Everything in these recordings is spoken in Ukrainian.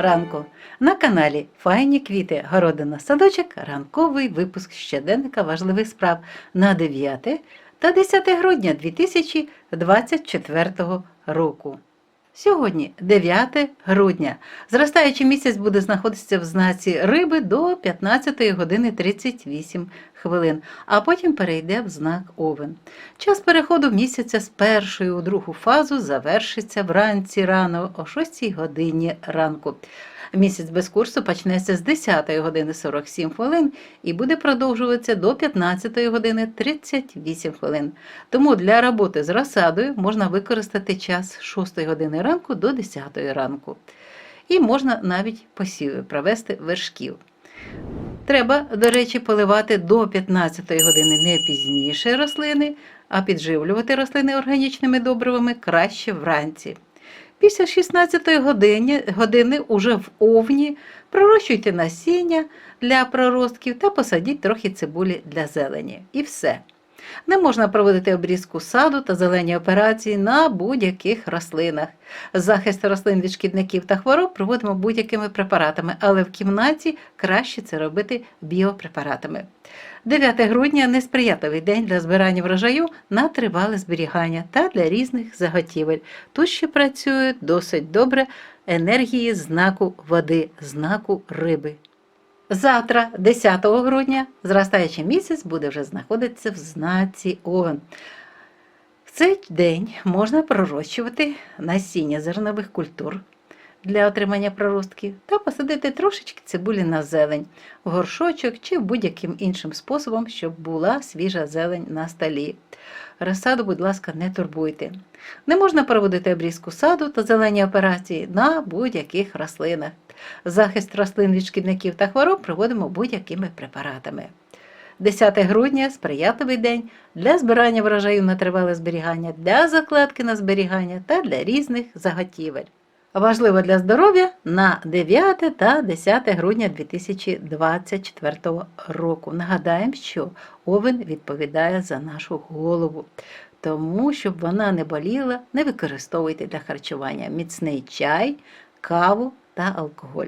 ранку. На каналі Файні квіти, городина садочок, ранковий випуск щоденника важливих справ на 9 та 10 грудня 2024 року. Сьогодні 9 грудня. Зростаючий місяць буде знаходитися в знаці риби до 15 години 38 хвилин, а потім перейде в знак Овен. Час переходу місяця з першої у другу фазу завершиться вранці рано о 6 годині ранку. Місяць без курсу почнеться з 10 години 47 хвилин і буде продовжуватися до 15 години 38 хвилин. Тому для роботи з розсадою можна використати час з 6 години ранку до 10 ранку. І можна навіть посіви провести вершків. Треба, до речі, поливати до 15 години не пізніше рослини, а підживлювати рослини органічними добривами краще вранці. Після 16 години, години уже в овні пророщуйте насіння для проростків та посадіть трохи цибулі для зелені. І все. Не можна проводити обрізку саду та зелені операції на будь-яких рослинах. Захист рослин від шкідників та хвороб проводимо будь-якими препаратами, але в кімнаті краще це робити біопрепаратами. 9 грудня несприятливий день для збирання врожаю на тривале зберігання та для різних заготівель. Тут ще працюють досить добре енергії знаку води, знаку риби. Завтра, 10 грудня, зростаючий місяць буде вже знаходитися в знаці Овен. В цей день можна пророщувати насіння зернових культур для отримання проростків та посадити трошечки цибулі на зелень, в горшочок чи будь-яким іншим способом, щоб була свіжа зелень на столі. Розсаду, будь ласка, не турбуйте. Не можна проводити обрізку саду та зелені операції на будь-яких рослинах. Захист рослин від шкідників та хвороб проводимо будь-якими препаратами. 10 грудня сприятливий день для збирання врожаю на тривале зберігання, для закладки на зберігання та для різних заготівель. Важливо для здоров'я на 9 та 10 грудня 2024 року. Нагадаємо, що овен відповідає за нашу голову. Тому, щоб вона не боліла, не використовуйте для харчування міцний чай, каву та алкоголь.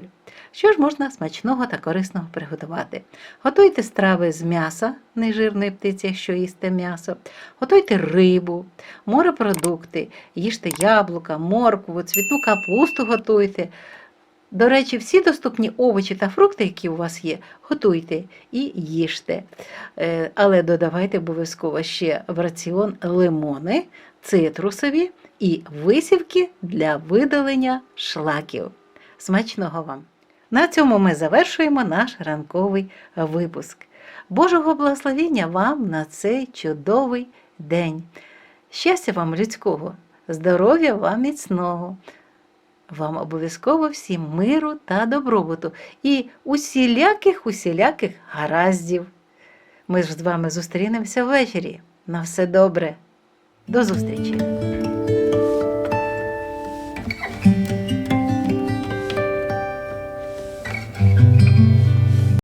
Що ж можна смачного та корисного приготувати? Готуйте страви з м'яса, нежирної птиці, якщо їсте м'ясо, готуйте рибу, морепродукти, їжте яблука, моркву, цвітну капусту готуйте. До речі, всі доступні овочі та фрукти, які у вас є, готуйте і їжте. Е, Але додавайте обов'язково ще в раціон лимони, цитрусові і висівки для видалення шлаків. Смачного вам! На цьому ми завершуємо наш ранковий випуск. Божого благословіння вам на цей чудовий день. Щастя вам людського, здоров'я вам міцного. Вам обов'язково всім миру та добробуту і усіляких усіляких гараздів. Ми ж з вами зустрінемося ввечері. На все добре. До зустрічі!